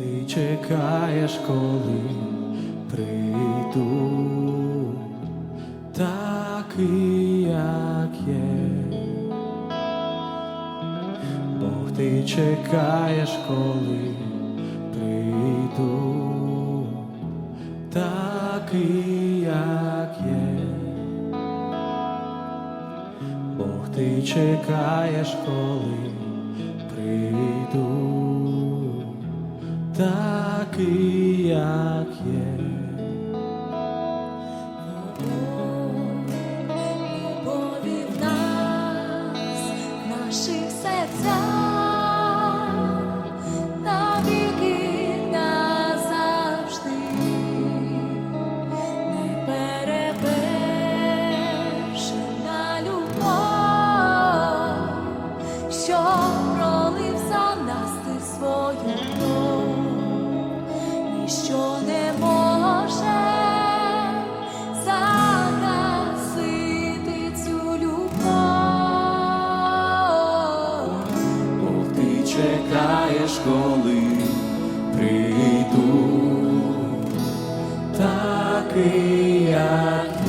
ти чекаєш, коли прийду, такий, як є. Бог ти чекаєш, коли прийду, такий, як є. Бог ти чекаєш, коли прийду, такий, як є. Любові в нас, в наших серцях, ніщо не може загасити цю любов. Бо ти чекаєш, коли прийду, такий, як